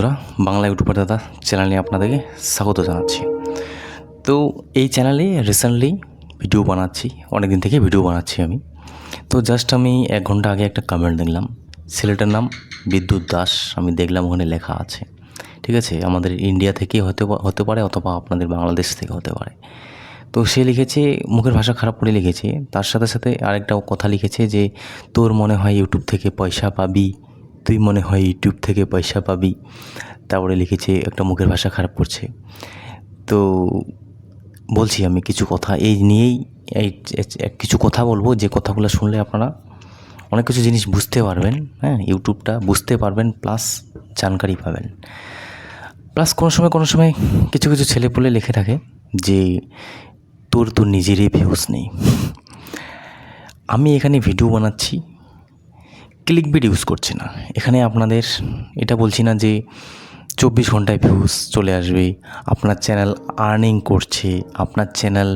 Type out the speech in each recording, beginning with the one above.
বন্ধুরা, বাংলা ইউটিউবার দাদা চ্যানেলে আপনাদেরকে স্বাগত জানাচ্ছি। তো এই চ্যানেলে রিসেন্টলি ভিডিও বানাচ্ছি অনেক দিন থেকে ভিডিও বানাচ্ছি আমি। তো জাস্ট আমি এক ঘণ্টা আগে একটা কমেন্ট দেখলাম। ছেলেটার নাম বিদ্যুৎ দাস, আমি দেখলাম ওখানে লেখা আছে। ঠিক আছে? আমাদের ইন্ডিয়া থেকে হতে হতে পারে অথবা আপনাদের বাংলাদেশ থেকে হতে পারে। তো সে লিখেছে, মুখের ভাষা খারাপ করে লিখেছে। তার সাথে সাথে আরেকটা কথা লিখেছে যে, তোর মনে হয় ইউটিউব থেকে পয়সা পাবি? তুই মনে হয় ইউটিউব থেকে পয়সা পাবি। তারপরে লিখেছে, একটা মুখের ভাষা খারাপ করছে। তো বলছি আমি কিছু কথা, এই নিয়েই এই কিছু কথা বলব। যে কথাগুলো শুনলে আপনারা অনেক কিছু জিনিস বুঝতে পারবেন হ্যাঁ? ইউটিউবটা বুঝতে পারবেন, প্লাস জানকারি পাবেন। প্লাস কোনো সময় কোনো সময় কিছু কিছু ছেলেপুলে লিখে থাকে যে, তোর তো নিজেরই ভিউজ নেই। আমি এখানে ভিডিও বানাচ্ছি ক্লিক বিট ইউজ করছি না। এখানে আপনাদের এটা বলছি না যে চব্বিশ ঘন্টায় ভিউজ চলে আসবে, আপনার চ্যানেল আর্নিং করছে, আপনার চ্যানেল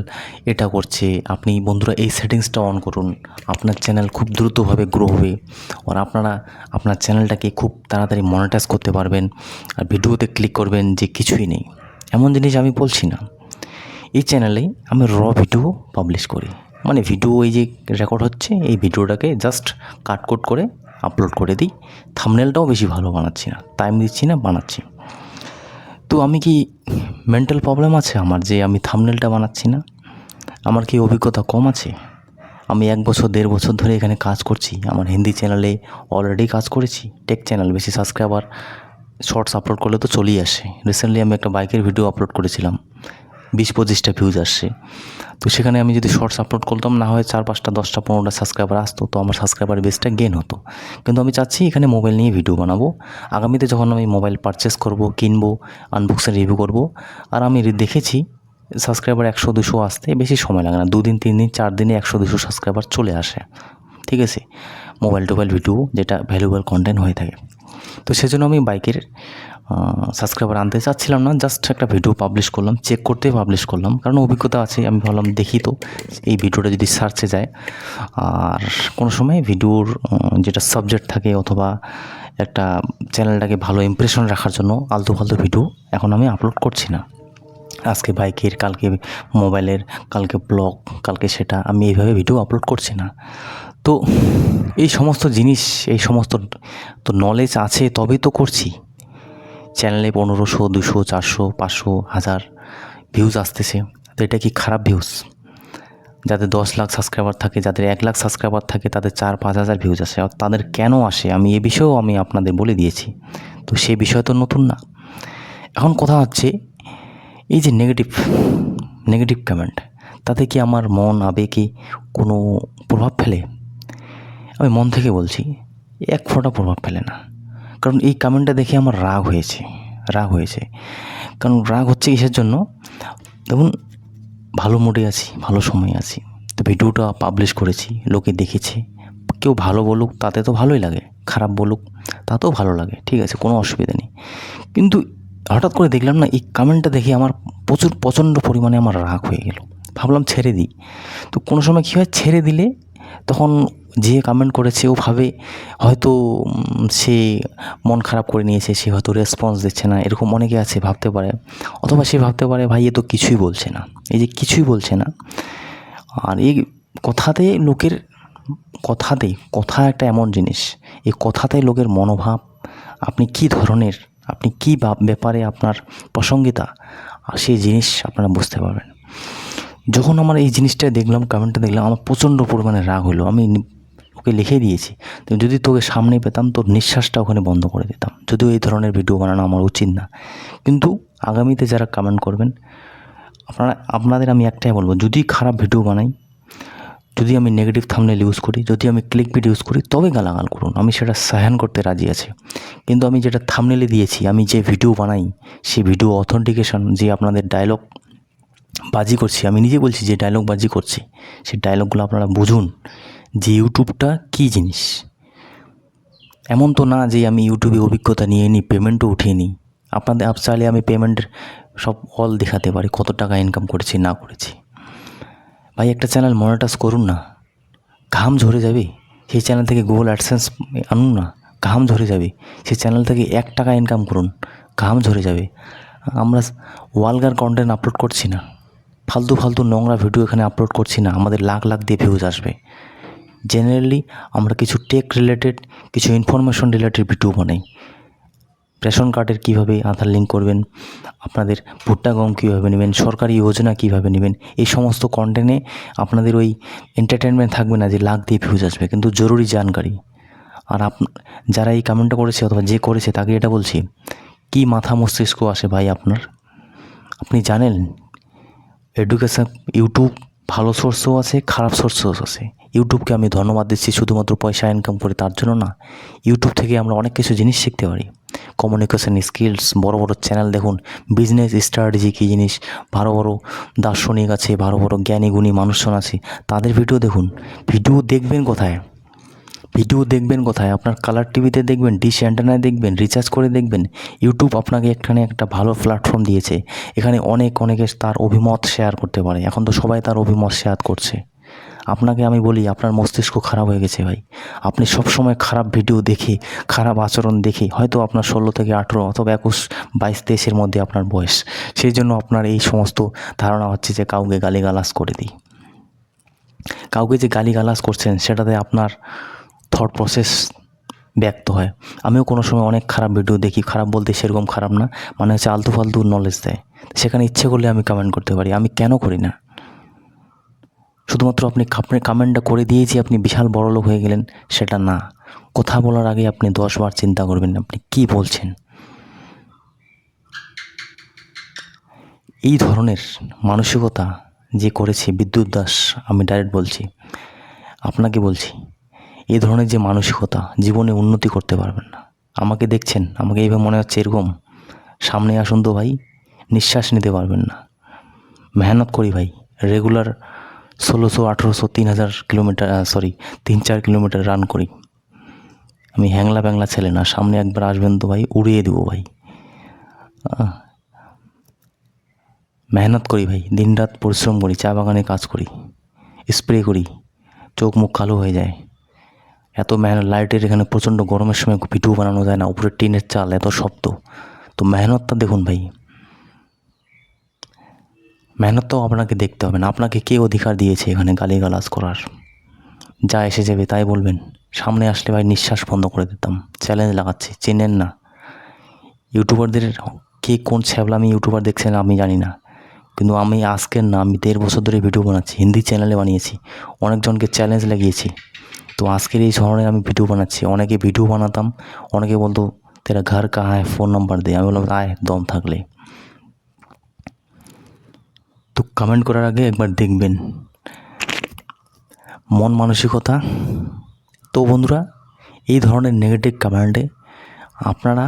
এটা করছে, আপনি বন্ধুরা এই সেটিংসটা অন করুন, আপনার চ্যানেল খুব দ্রুতভাবে গ্রো হবে, আর আপনারা আপনার চ্যানেলটাকে খুব তাড়াতাড়ি মনিটাইজ করতে পারবেন, আর ভিডিওতে ক্লিক করবেন যে কিছুই নেই। এমন জিনিস আমি বলছি না, এই চ্যানেলে আমি র ভিডিও পাবলিশ করি। মানে ভিডিও এই যে রেকর্ড হচ্ছে, এই ভিডিওটাকে জাস্ট কাটকোট করে আপলোড করে দিই। থামনেলটাও বেশি ভালো বানাচ্ছি না টাইম দিচ্ছি না, বানাচ্ছি। তো আমি কি মেন্টাল প্রবলেম আছে আমার যে আমি থামনেলটা বানাচ্ছি না? আমার কি অভিজ্ঞতা কম আছে? আমি এক বছর, দেড় বছর ধরে এখানে কাজ করছি, আমার হিন্দি চ্যানেলে অলরেডি কাজ করেছি টেক চ্যানেল বেশি সাবস্ক্রাইবার শর্টস আপলোড করলে তো চলেই আসে। রিসেন্টলি আমি একটা বাইকের ভিডিও আপলোড করেছিলাম। বিশ পঁচিশটা ভিউজ আসছে। তো সেখানে আমি যদি শর্টস আপলোড করতাম, না হয় চার, পাঁচটা, দশটা, পনেরোটা সাবস্ক্রাইবার আসতো, তো আমার সাবস্ক্রাইবার বেসটা গেন হতো। কিন্তু আমি চাচ্ছি এখানে মোবাইল নিয়ে ভিডিও বানাবো। আগামীতে যখন আমি মোবাইল পারচেস করব, কিনবো আনবক্সের রিভিউ করব, আর আমি দেখেছি সাবস্ক্রাইবার একশো, দুশো আসতে বেশি সময় লাগে না। দুদিন, তিন দিন, চার দিনে একশো, দুশো সাবস্ক্রাইবার চলে আসে। ঠিক আছে? মোবাইল টোবাইল ভিডিও যেটা ভ্যালুয়েবল কন্টেন্ট হয়ে থাকে। তো সেজন্য আমি বাইকের সাবস্ক্রাইবার আনতে চাচ্ছিলাম না জাস্ট একটা ভিডিও পাবলিশ করলাম চেক করতে পাবলিশ করলাম। কারণ অভিজ্ঞতা আছে, আমি ভাবলাম দেখি তো, এই ভিডিওটা যদি সার্চে যায়। আর কোনো সময় ভিডিওর যেটা সাবজেক্ট থাকে অথবা একটা চ্যানেলটাকে ভালো ইমপ্রেশন রাখার জন্য আলতু ফালতু ভিডিও এখন আমি আপলোড করছি না। আজকে বাইকের, কালকে মোবাইলের, কালকে ব্লগ কালকে সেটা, আমি এইভাবে ভিডিও আপলোড করছি না। তো এই সমস্ত জিনিস, এই সমস্ত তো নলেজ আছে, তবেই তো করছি। চ্যানেলে পনেরোশো, দুশো, চারশো, পাঁচশো, হাজার ভিউজ আসতেছে। তো এটা কি খারাপ ভিউজ যাদের দশ লাখ সাবস্ক্রাইবার থাকে, যাদের এক লাখ সাবস্ক্রাইবার থাকে, তাদের চার, পাঁচ হাজার ভিউজ আসে। আর তাদের কেন আসে? আমি এ বিষয়েও আমি আপনাদের বলে দিয়েছি। তো সে বিষয় তো নতুন না। এখন কথা হচ্ছে, এই যে নেগেটিভ নেগেটিভ কমেন্ট তাতে কি আমার মন, আবেগে কোনো প্রভাব ফেলে? আমি মন থেকে বলছি, এক ফোঁটা প্রভাব ফেলে না। কারণ এই কমেন্টটা দেখে আমার রাগ হয়েছে রাগ হয়েছে। কারণ রাগ হচ্ছে কিসের জন্য? দেখুন, ভালো মুডে আছি, ভালো সময় আছি। তো ভিডিওটা পাবলিশ করেছি, লোকে দেখেছে। কেউ ভালো বলুক, তাতে তো ভালোই লাগে। খারাপ বলুক, তাতেও ভালো লাগে। ঠিক আছে, কোনো অসুবিধা নেই। কিন্তু হঠাৎ করে দেখলাম না, এই কমেন্টটা দেখে আমার প্রচুর, প্রচণ্ড পরিমাণে আমার রাগ হয়ে গেল। ভাবলাম ছেড়ে দিই। তো কোনো সময় কী হয়, ছেড়ে দিলে তখন যে কমেন্ট করেছে, ও ভাবে হয়তো সে মন খারাপ করে নিয়েছে, সে হয়তো রেসপন্স দিচ্ছে না, এরকম অনেকে আছে ভাবতে পারে। অথবা সে ভাবতে পারে, ভাই, এ তো কিছুই বলছে না। এই যে কিছুই বলছে না। আর এই কথাতে লোকের, কথাতেই, কথা একটা এমন জিনিস, এই কথাতে লোকের মনোভাব, আপনি কি ধরনের, আপনি কি ব্যাপারে আপনার প্রসঙ্গিতা, আর সেই জিনিস আপনারা বুঝতে পারবেন। যখন আমার এই জিনিসটা দেখলাম কমেন্টটা দেখলাম, আমার প্রচণ্ড পরিমাণে রাগ হলো। আমি ওকে লিখে দিয়েছি। তো যদি তোকে সামনে পেতাম, তোর নিঃশ্বাসটা ওখানে বন্ধ করে দিতাম। যদিও এই ধরনের ভিডিও বানানো আমার উচিত না। কিন্তু আগামীতে যারা কমেন্ট করবেন, আপনারা, আপনাদের আমি একটাই বলব, যদি খারাপ ভিডিও বানাই, যদি আমি নেগেটিভ থামনেল ইউজ করি, যদি আমি ক্লিক বিট ইউজ করি তবে গালাগাল করুন। আমি সেটা সাহান করতে রাজি আছি। কিন্তু আমি যেটা থামনেলে দিয়েছি, আমি যে ভিডিও বানাই সেই ভিডিও অথেন্টিকেশন যে আপনাদের ডায়লগ বাজি করছি। আমি নিজে বলছি যে ডায়লগ বাজি করছি। সেই ডায়লগগুলো আপনারা বুঝুন যে ইউটিউবটা কী জিনিস? এমন তো না যে আমি ইউটিউবে অভিজ্ঞতা নিয়ে নিই পেমেন্টও উঠিয়ে নিই আপনাদের, আপ, চাইলে আমি পেমেন্টের সব অল দেখাতে পারি, কত টাকা ইনকাম করেছি, না করেছি। ভাই, একটা চ্যানেল মনিটাইজ করুন না। ঘাম ঝরে যাবে। সেই চ্যানেল থেকে গুগল অ্যাডসেন্স আনুন না। ঘাম ঝরে যাবে। সেই চ্যানেল থেকে এক টাকা ইনকাম করুন। ঘাম ঝরে যাবে। আমরা ওয়ালগার কন্টেন্ট আপলোড করছি না। ফালতু ফালতু নোংরা ভিডিও এখানে আপলোড করছি না। আমাদের লাখ লাখ দিয়ে ভিউজ আসবে। জেনারেলি আমরা কিছু টেক রিলেটেড কিছু ইনফরমেশন রিলেটেড ভিডিও বানাই। রেশন কার্ডের কীভাবে আধার লিঙ্ক করবেন, আপনাদের ভুট্টা গম কীভাবে নেবেন, সরকারি যোজনা কীভাবে নেবেন, এই সমস্ত কন্টেন্টে আপনাদের ওই এন্টারটেনমেন্ট থাকবে না যে লাখ দিয়ে ভিউজ আসবে। কিন্তু জরুরি জানকারি। আর আপ, যারা এই কমেন্টটা করেছে অথবা যে করেছে, তাকে এটা বলছি, কি মাথা মস্তিষ্ক আসে ভাই আপনার? আপনি জানেন? এডুকেশান ইউটিউব ভালো সোর্সও আছে, খারাপ সোর্সও আছে। ইউটিউবকে আমি ধন্যবাদ দিচ্ছি শুধুমাত্র পয়সা ইনকাম করে, তার জন্য না। ইউটিউব থেকে আমরা অনেক কিছু জিনিস শিখতে পারি। কমিউনিকেশন স্কিলস বড় বড় চ্যানেল দেখুন। বিজনেস স্ট্র্যাটেজি কী জিনিস? ভালো বড় দার্শনিক আছে, ভালো বড় জ্ঞানী গুণী মানুষজন আছে। তাদের ভিডিও দেখুন। ভিডিও দেখবেন কোথায়? ভিডিও দেখবেন কোথায়? আপনার কালার টিভিতে দেখবেন ডিশ অ্যান্টেনায় দেখবেন রিচার্জ করে দেখবেন। ইউটিউব আপনাকে এখানে একটা ভালো প্ল্যাটফর্ম দিয়েছে। এখানে অনেক, অনেকে তার অভিমত শেয়ার করতে পারে। এখন তো সবাই তার অভিমত শেয়ার করছে। আপনাকে আমি বলি, আপনার মস্তিষ্ক খারাপ হয়ে গেছে ভাই। আপনি সব সময় খারাপ ভিডিও দেখে, খারাপ আচরণ দেখে, হয়তো আপনার ষোলো থেকে আঠেরো অথবা একুশ, বাইশ, তেইশের মধ্যে আপনার বয়স। সেই জন্য আপনার এই সমস্ত ধারণা হচ্ছে যে কাউকে গালিগালাজ করে দিই। কাউকে যে গালিগালাজ করছেন, সেটাতে আপনার থট প্রসেস ব্যক্ত হয়। আমিও কোনো সময় অনেক খারাপ ভিডিও দেখি, খারাপ বলতে সেরকম খারাপ না মানে হচ্ছে আলতু ফালতু নলেজ দেয়। সেখানে ইচ্ছে করলে আমি কমেন্ট করতে পারি, আমি কেন করি না? শুধুমাত্র আপনি আপনি কমেন্টটা করে দিয়েছি আপনি বিশাল বড় লোক হয়ে গেলেন, সেটা না। কথা বলার আগে আপনি দশবার চিন্তা করবেন, আপনি কি বলছেন? এই ধরনের মানসিকতা যে করেছে বিদ্যুৎ দাস, আমি ডাইরেক্ট বলছি, আপনাকে বলছি এই ধরনের যে মানসিকতা জীবনে উন্নতি করতে পারবেন না। আমাকে দেখছেন, আমাকে এইভাবে মনে হচ্ছে এরকম। সামনে আসুন তো ভাই, নিঃশ্বাস নিতে পারবেন না। মেহনত করি ভাই, রেগুলার ষোলোশো, আঠেরোশো, তিন হাজার কিলোমিটার সরি তিন, চার কিলোমিটার রান করি। আমি হ্যাংলা ব্যাংলা ছেলে না, সামনে একবার আসবেন তো ভাই, উড়িয়ে দেবো ভাই। মেহনত করি ভাই, দিনরাত পরিশ্রম করি, চা বাগানে কাজ করি স্প্রে করি, চোখ মুখ কালো হয়ে যায়। এত মেহনত, লাইটের এখানে প্রচণ্ড গরমের সময় ভিডিও বানানো যায় না, উপরে টিনের চাল, এত শক্ত তো মেহনতটা দেখুন ভাই। মেহনত তো আপনাকে দেখতে হবে না, আপনাকে কে অধিকার দিয়েছে এখানে গালিগালাজ করার? যা এসে যাবে তাই বলবেন। সামনে আসলে ভাই নিঃশ্বাস বন্ধ করে দিতাম চ্যালেঞ্জ লাগাচ্ছি, চেনেন না। ইউটিউবারদের কে কোন ছ্যাবলামি ইউটিউবার দেখছেন আমি জানি না, কিন্তু আমি আজকের না, আমি দেড় বছর ধরে ভিডিও বানাচ্ছি, হিন্দি চ্যানেলে বানিয়েছি, অনেকজনকে চ্যালেঞ্জ লাগিয়েছি। তো আজকের এই ধরনের আমি ভিডিও বানাচ্ছি। অনেকে ভিডিও বানাতাম, অনেকে বলতো, তেরা ঘর কাহা হ্যাঁ ফোন নাম্বার দে। আমি বললাম, আয়, দম থাকলে। তো কমেন্ট করার আগে একবার দেখবেন। মন মানসিকতা। তো বন্ধুরা, এই ধরনের নেগেটিভ কমেন্টে আপনারা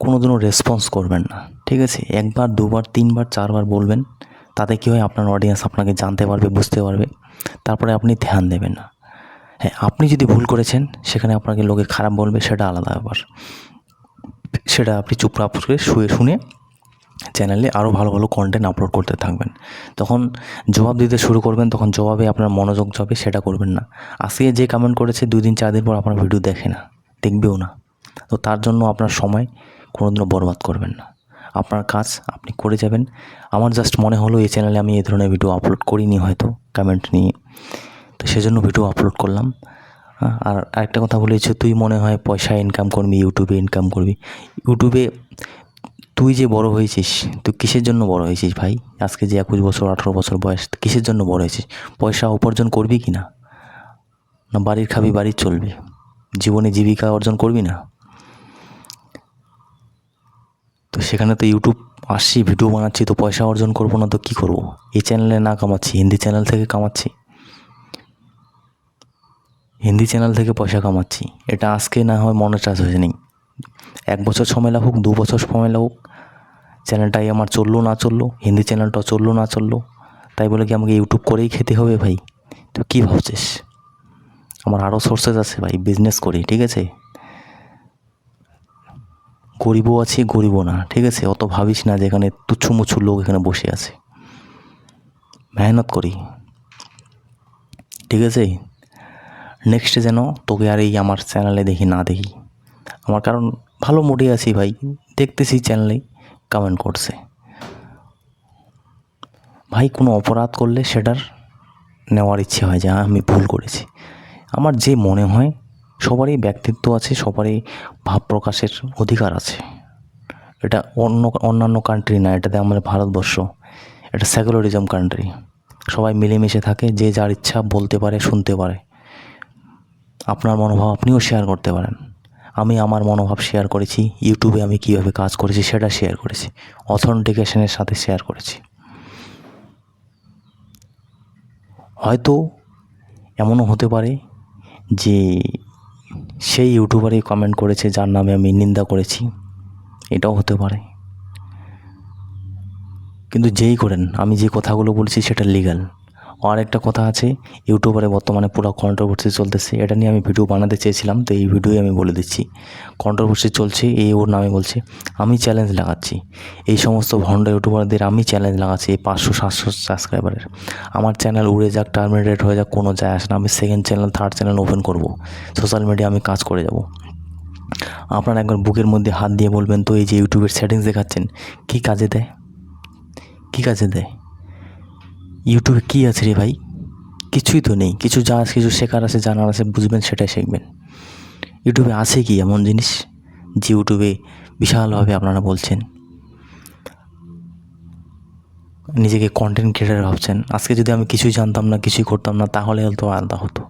কোনোদিনও রেসপন্স করবেন না, ঠিক আছে? একবার, দুবার, তিনবার, চারবার বলবেন, তাতে কী হয় আপনার অডিয়েন্স আপনাকে জানতে পারবে, বুঝতে পারবে। তারপরে আপনি ধ্যান দেবেন না। হ্যাঁ আপনি যদি ভুল করেছেন, সেখানে আপনাকে লোকে খারাপ বলবে, সেটা আলাদা ব্যাপার। সেটা আপনি চুপ চুপচাপ করে শুয়ে শুনে চ্যানেলে আরও ভালো ভালো কন্টেন্ট আপলোড করতে থাকবেন। তখন জবাব দিতে শুরু করবেন, তখন জবাবে আপনার মনোযোগ যাবে, সেটা করবেন না। আজকে যে কমেন্ট করেছে, দুই দিন, চার দিন পর আপনার ভিডিও দেখে না, দেখবেও না। তো তার জন্য আপনার সময় কোনোদিনও বরবাদ করবেন না। আপনার কাজ আপনি করে যাবেন। আমার জাস্ট মনে হলো, এই চ্যানেলে আমি এই ধরনের ভিডিও আপলোড করিনি হয়তো কমেন্ট নিয়ে। তো সেজন্য ভিডিও আপলোড করলাম। আর আরেকটা কথা বলেছি তুই মনে হয় পয়সা ইনকাম করবি ইউটিউবে ইনকাম করবি। ইউটিউবে তুই যে বড় হয়েছিস, তুই কিসের জন্য বড় হয়েছিস ভাই? আজকে যে একুশ বছর, আঠেরো বছর বয়স, কিসের জন্য বড় হয়েছিস? পয়সা উপার্জন করবি কি না? না বাড়ির খাবি বাড়ির চলবি? জীবনে জীবিকা অর্জন করবি না? তো সেখানে তো ইউটিউব আসছি ভিডিও বানাচ্ছি, তো পয়সা অর্জন করব না, তো কী করব? এই চ্যানেলে না কামাচ্ছি, হিন্দি চ্যানেল থেকে কামাচ্ছি। হিন্দি চ্যানেল থেকে পয়সা কামাচ্ছি। এটা আজকে না হয় মনিটাইজ হয়ে নেই এক বছর সময় লাগুক, দু বছর সময় লাগুক, চ্যানেলটাই আমার চলল না চলল, হিন্দি চ্যানেলটা চলল না চলল, তাই বলে কি আমাকে ইউটিউব করেই খেতে হবে ভাই? তুই কী ভাবছিস? আমার আরও সোর্সেস আছে ভাই বিজনেস করি, ঠিক আছে? গরিবও আছে, গরিবও না, ঠিক আছে? অত ভাবিস না যে এখানে তুচ্ছু মুচ্ছু লোক এখানে বসে আছে। মেহনত করি, ঠিক আছে? নেক্সটে যেন তোকে আর এই আমার চ্যানেলে দেখি, না দেখি। আমার কারণ ভালো মুডে আছি ভাই। দেখতেছি চ্যানেলে কমেন্ট করছে। ভাই, কোনো অপরাধ করলে সেটার নেওয়ার ইচ্ছে হয় যে আমি ভুল করেছি। আমার যে মনে হয়, সবারই ব্যক্তিত্ব আছে, সবারই ভাব প্রকাশের অধিকার আছে। এটা অন্য, অন্যান্য কান্ট্রি না, এটাতে আমাদের ভারতবর্ষ। এটা সেকুলারিজম কান্ট্রি সবাই মিলেমিশে থাকে, যে যার ইচ্ছা বলতে পারে, শুনতে পারে। আপনার মনোভাব আপনিও শেয়ার করতে পারেন। আমি আমার মনোভাব শেয়ার করেছি ইউটিউবে আমি কীভাবে কাজ করেছি সেটা শেয়ার করেছি, অথেন্টিকেশনের সাথে শেয়ার করেছি। হয়তো এমনও হতে পারে যে সেই ইউটিউবারই কমেন্ট করেছে, যার নামে আমি নিন্দা করেছি, এটাও হতে পারে। কিন্তু যেই করেন, আমি যে কথাগুলো বলছি সেটা লিগ্যাল আর একটা কথা আছে, ইউটিউবারে বর্তমানে পুরো কন্ট্রোভার্সি চলতেছে, এটা নিয়ে আমি ভিডিও বানাতে চেয়েছিলাম, তো এই ভিডিওই আমি বলে দিচ্ছি। কন্ট্রোভার্সি চলছে, এই ওর নামে বলছে, আমি চ্যালেঞ্জ লাগাচ্ছি। এই সমস্ত ভণ্ড ইউটিউবারদের আমি চ্যালেঞ্জ লাগাচ্ছি, এই পাঁচশো, সাতশো সাবস্ক্রাইবারের আমার চ্যানেল উড়ে যাক টার্মিনেটেড হয়ে যাক, কোনো যায় আসে না, আমি second channel third channel open করব। সোশ্যাল মিডিয়া আমি কাজ করে যাব। আপনারা একবার বুকের মধ্যে হাত দিয়ে বলবেন, তো এই যে ইউটিউবের সেটিংস দেখাচ্ছেন, কী কাজে দেয়? কী কাজে দেয়? ইউটিউবে কী আছে রে ভাই? কিছুই তো নেই। কিছু যা আছে, কিছু শেখার আছে, জানার আছে, বুঝবেন, সেটাই শিখবেন। ইউটিউবে আছে কি এমন জিনিস? যে ইউটিউবে বিশালভাবে আপনারা বলছেন। নিজেকে কন্টেন্ট ক্রিয়েটার ভাবছেন। আজকে যদি আমি কিছুই জানতাম না, কিছুই করতাম না, তাহলে হয়তো আলাদা হতো।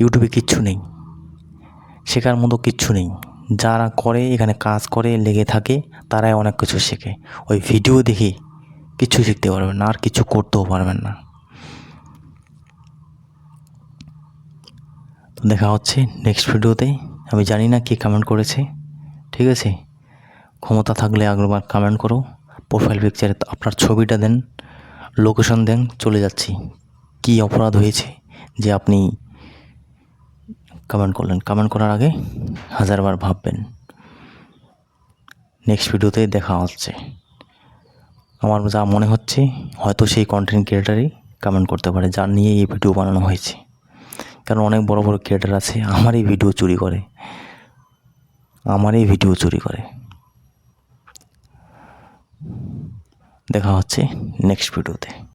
ইউটিউবে কিচ্ছু নেই। শেখার মতো কিচ্ছু নেই। যারা করে, এখানে কাজ করে, লেগে থাকে, তারাই অনেক কিছু শেখে। ওই ভিডিও দেখে কিছু শিখতে পারবেন না আর কিছু করতেও পারবেন না। তো দেখা হচ্ছে নেক্সট ভিডিওতে আমি জানি না কে কমেন্ট করেছে, ঠিক আছে? ক্ষমতা থাকলে একবার কমেন্ট করো প্রোফাইল পিকচারে আপনার ছবিটা দেন লোকেশন দেন, চলে যাচ্ছি। কী অপরাধ হয়েছে যে আপনি কমেন্ট করলেন? কমেন্ট করার আগে হাজারবার ভাববেন। নেক্সট ভিডিওতে দেখা হচ্ছে। আমার যা মনে হচ্ছে, হয়তো সেই কন্টেন্ট ক্রিয়েটারই কমেন্ট করতে পারে, যার নিয়ে এই ভিডিও বানানো হয়েছে। কারণ অনেক বড় বড় ক্রিয়েটার আছে আমার এই ভিডিও চুরি করে। আমার এই ভিডিও চুরি করে। দেখা হচ্ছে নেক্সট ভিডিওতে